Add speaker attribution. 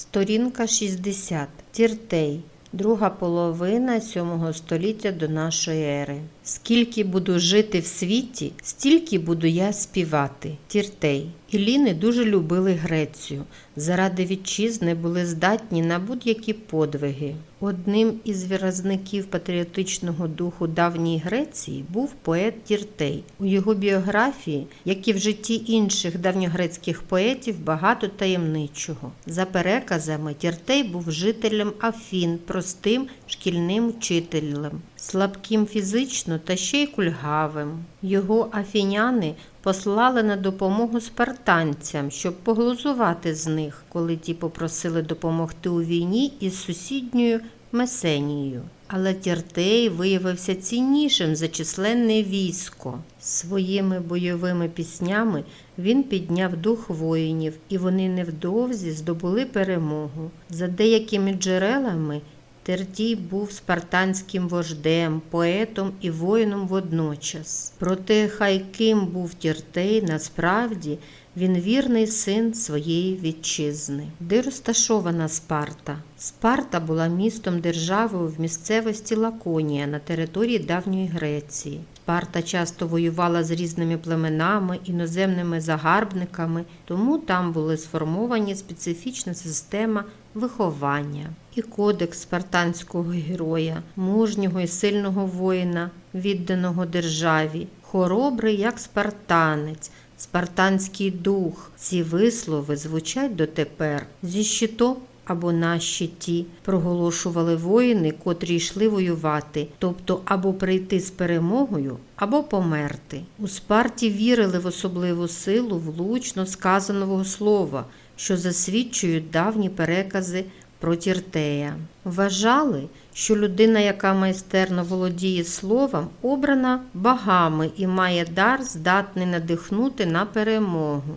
Speaker 1: Сторінка 60. Тіртей. Друга половина сьомого століття до нашої ери. Скільки буду жити в світі, стільки буду я співати. Тіртей. Іліни дуже любили Грецію. Заради вітчизни були здатні на будь-які подвиги. Одним із виразників патріотичного духу давньої Греції був поет Тіртей. У його біографії, як і в житті інших давньогрецьких поетів, багато таємничого. За переказами, Тіртей був жителем Афін, простим шкільним вчителем, слабким фізично та ще й кульгавим. Його афіняни послали на допомогу спартанцям, щоб поглузувати з них, коли ті попросили допомогти у війні із сусідньою Месенією. Але Тіртей виявився ціннішим за численне військо. Своїми бойовими піснями він підняв дух воїнів, і вони невдовзі здобули перемогу. За деякими джерелами Тертій був спартанським вождем, поетом і воїном водночас. Проте, хай ким був Тіртей, насправді він вірний син своєї вітчизни. Де розташована Спарта? Спарта була містом держави в місцевості Лаконія на території давньої Греції. Спарта часто воювала з різними племенами, іноземними загарбниками, тому там були сформовані специфічна система виховання і кодекс спартанського героя, мужнього і сильного воїна, відданого державі, хоробрий як спартанець, спартанський дух. Ці вислови звучать дотепер зі щитом або на щиті проголошували воїни, котрі йшли воювати, тобто або прийти з перемогою, або померти. У Спарті вірили в особливу силу влучно сказаного слова, що засвідчують давні перекази про Тіртея. Вважали, що людина, яка майстерно володіє словом, обрана богами і має дар, здатний надихнути на перемогу.